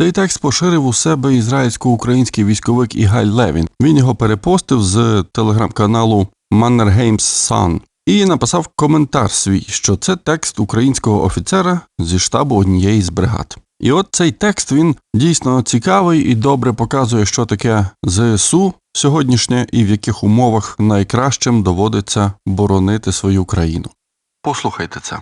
Цей текст поширив у себе ізраїльсько-український військовик Ігаль Левін. Він його перепостив з телеграм-каналу Mannerheim's Sun і написав коментар свій, що це текст українського офіцера зі штабу однієї з бригад. І от цей текст він дійсно цікавий і добре показує, що таке ЗСУ сьогоднішнє і в яких умовах найкращим доводиться боронити свою країну. Послухайте це.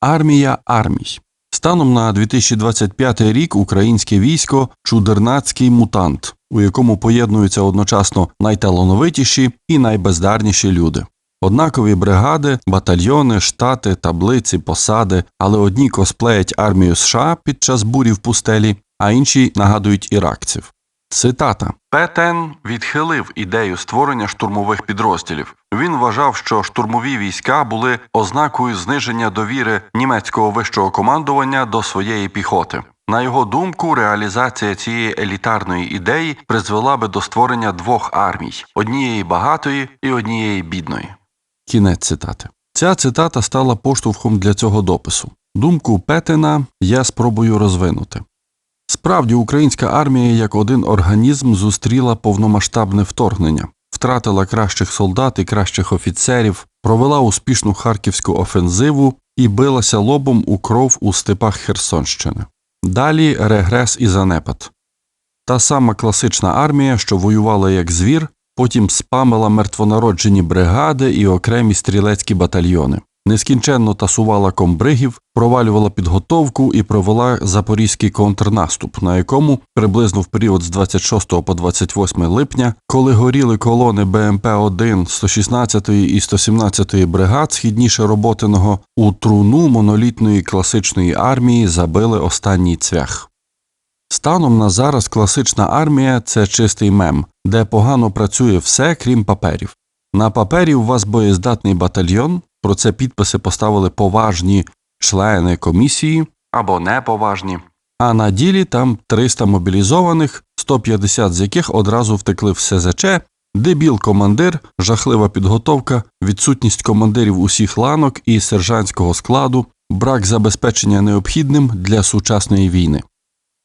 Армія армій. Станом на 2025 рік українське військо чудернацький мутант, у якому поєднуються одночасно найталановитіші і найбездарніші люди. Однакові бригади, батальйони, штати, таблиці, посади, але одні косплеять армію США під час бурі в пустелі, а інші нагадують іракців. Цитата Петен відхилив ідею створення штурмових підрозділів. Він вважав, що штурмові війська були ознакою зниження довіри німецького вищого командування до своєї піхоти. На його думку, реалізація цієї елітарної ідеї призвела би до створення двох армій: однієї багатої і однієї бідної. Кінець цитати. Ця цитата стала поштовхом для цього допису. Думку Петена я спробую розвинути. Справді, українська армія як один організм зустріла повномасштабне вторгнення, втратила кращих солдат і кращих офіцерів, провела успішну харківську офензиву і билася лобом у кров у степах Херсонщини. Далі регрес і занепад. Та сама класична армія, що воювала як звір, потім спамила мертвонароджені бригади і окремі стрілецькі батальйони нескінченно тасувала комбригів, провалювала підготовку і провела запорізький контрнаступ, на якому приблизно в період з 26 по 28 липня, коли горіли колони БМП 1 116 і 117 бригад східніше роботиного, у труну монолітної класичної армії забили останній цвях. Станом на зараз класична армія це чистий мем, де погано працює все, крім паперів. На папері у вас боєздатний батальйон, про це підписи поставили поважні члени комісії або неповажні, а на ділі там 300 мобілізованих, 150 з яких одразу втекли в СЗЧ, дебіл командир, жахлива підготовка, відсутність командирів усіх ланок і сержантського складу, брак забезпечення необхідним для сучасної війни.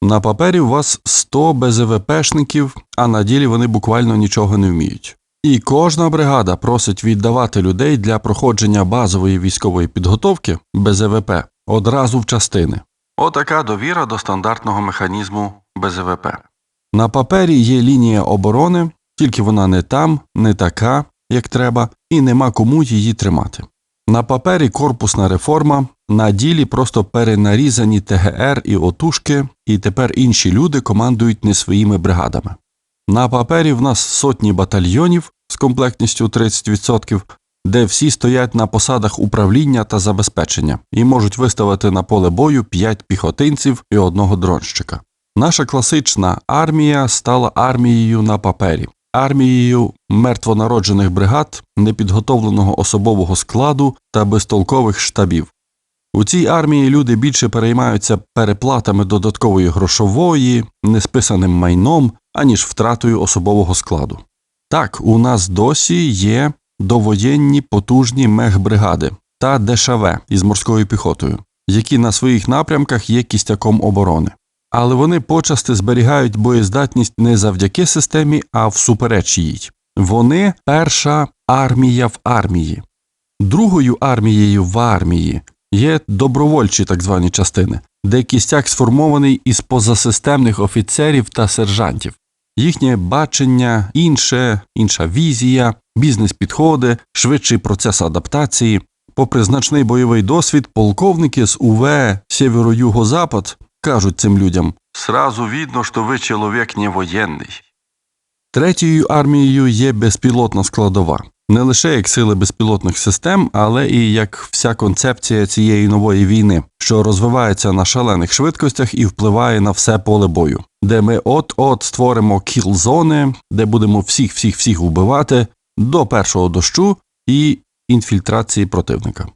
На папері у вас 100 БЗВПшників, а на ділі вони буквально нічого не вміють. І кожна бригада просить віддавати людей для проходження базової військової підготовки БЗВП одразу в частини. Отака довіра до стандартного механізму БЗВП. На папері є лінія оборони, тільки вона не там, не така, як треба, і нема кому її тримати. На папері корпусна реформа, на ділі просто перенарізані ТГР і отушки, і тепер інші люди командують не своїми бригадами. На папері в нас сотні батальйонів з комплектністю 30%, де всі стоять на посадах управління та забезпечення і можуть виставити на поле бою 5 піхотинців і одного дронщика. Наша класична армія стала армією на папері, армією мертвонароджених бригад, непідготовленого особового складу та безтолкових штабів. У цій армії люди більше переймаються переплатами додаткової грошової, несписаним майном, аніж втратою особового складу. Так, у нас досі є довоєнні потужні мехбригади та ДШВ із морською піхотою, які на своїх напрямках є кістяком оборони. Але вони почасти зберігають боєздатність не завдяки системі, а всупереч їй. Вони перша армія в армії. Другою армією в армії є добровольчі так звані частини, де кістяк сформований із позасистемних офіцерів та сержантів. Їхнє бачення інше, інша візія, бізнес-підходи, швидший процес адаптації. Попри значний бойовий досвід, полковники з УВ Сєвєро-Юго-Запад кажуть цим людям Сразу видно, що ви чоловік не воєнний. Третьою армією є безпілотна складова не лише як сили безпілотних систем, але і як вся концепція цієї нової війни, що розвивається на шалених швидкостях і впливає на все поле бою, де ми от-от створимо кіл-зони, де будемо всіх всіх всіх вбивати до першого дощу і інфільтрації противника.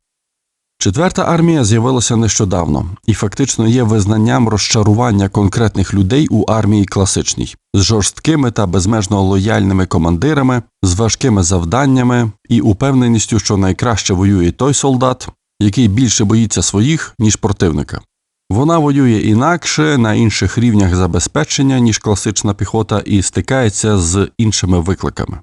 Четверта армія з'явилася нещодавно і фактично є визнанням розчарування конкретних людей у армії класичній, з жорсткими та безмежно лояльними командирами, з важкими завданнями і упевненістю, що найкраще воює той солдат, який більше боїться своїх, ніж противника. Вона воює інакше на інших рівнях забезпечення, ніж класична піхота, і стикається з іншими викликами.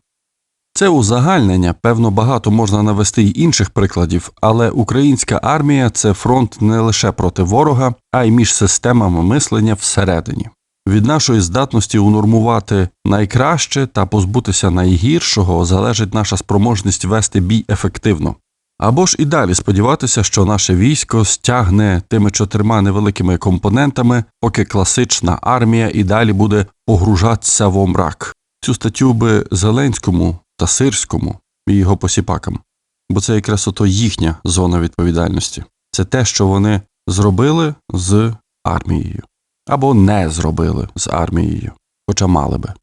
Це узагальнення, певно, багато можна навести й інших прикладів, але українська армія це фронт не лише проти ворога, а й між системами мислення всередині. Від нашої здатності унормувати найкраще та позбутися найгіршого залежить наша спроможність вести бій ефективно. Або ж і далі сподіватися, що наше військо стягне тими чотирма невеликими компонентами, поки класична армія і далі буде погружатися в омрак. Цю статтю би Зеленському та Сирському і його посіпакам, бо це якраз ото їхня зона відповідальності. Це те, що вони зробили з армією, або не зробили з армією, хоча мали би.